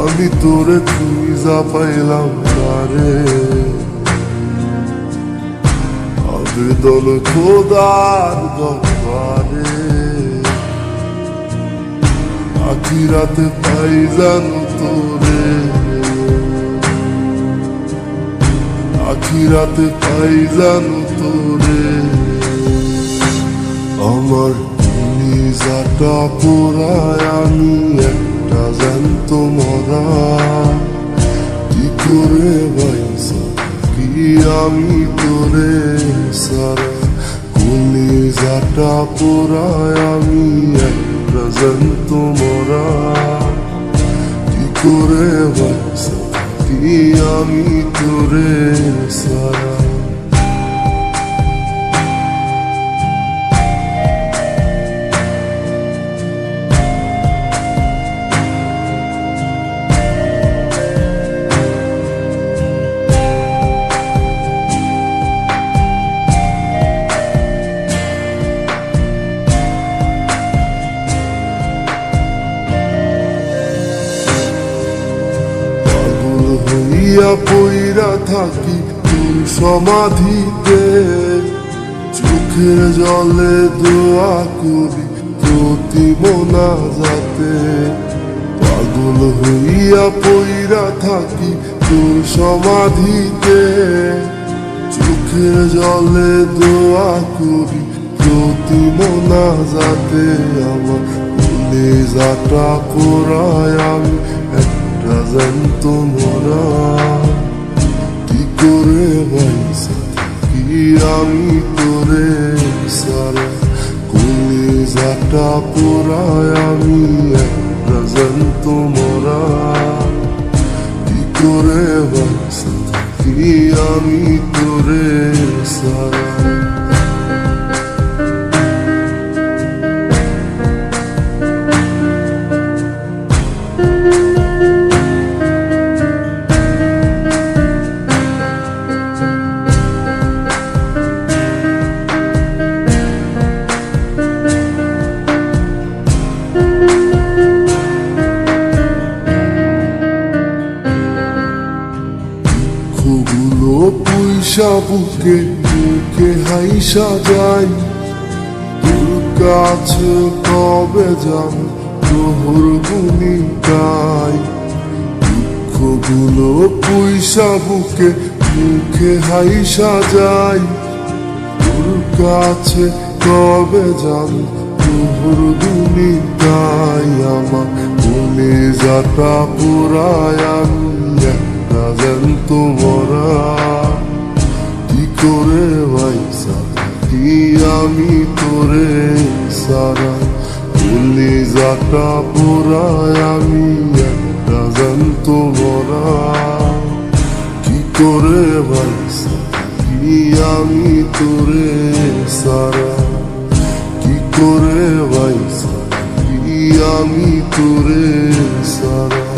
আমি তোরে খুঁজা পাইলাম না রে আবেদন খোদার দরবারে। আখিরাতে পাই জানো তোরে। আখিরাতে পাই জানো তোরে। আমার নিজাটা পোড়ায় আমি একটা জ্যান্ত মরা কি করে বাইসা কি আমি তোরে সারা? কলিজাটা পোড়ায় আমি একটা জ্যান্ত মরা কি করে বাইসা কি আমি তোরে সারা? হইয়া পইরা থাকি তোর সমাধিতে। চোখের জলে দোয়া করি প্রতি মোনা যাতে পাগল হইয়া পইরা থাকি তোর সমাধিতে। চোখের জলে দোয়া করি প্রতি মোনা যাতে আমার কলেজাটা পোড়ায় আমি জ্যান্ত মরা কি করে ভাইসা কি আমি তোরে সারা কলেজাটা পোড়ায় আমি? একটা জ্যান্ত মরা পয়সা বুকে বুকে হাইসা যাই। তোর কাছে কবে যান তোহর গুনি গাই দুঃখগুলো পয়সা বুকে মুখে হাইসা যাই। তোর কাছে কবে যান তোহর গুনি গাই আমার মনে যাটা পুরায় একটা জ্যান্ত মরা কি করে ভাইসা কি আমি তোরে সারা? বলি যাটা পুরায় আমি একটা জ্যান্ত মরা কি করে ভাইসা কি আমি তোরে সারা? কি করে ভাইসা কি আমি তোরে সারা?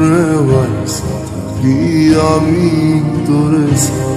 ভাইসা আমি তোরে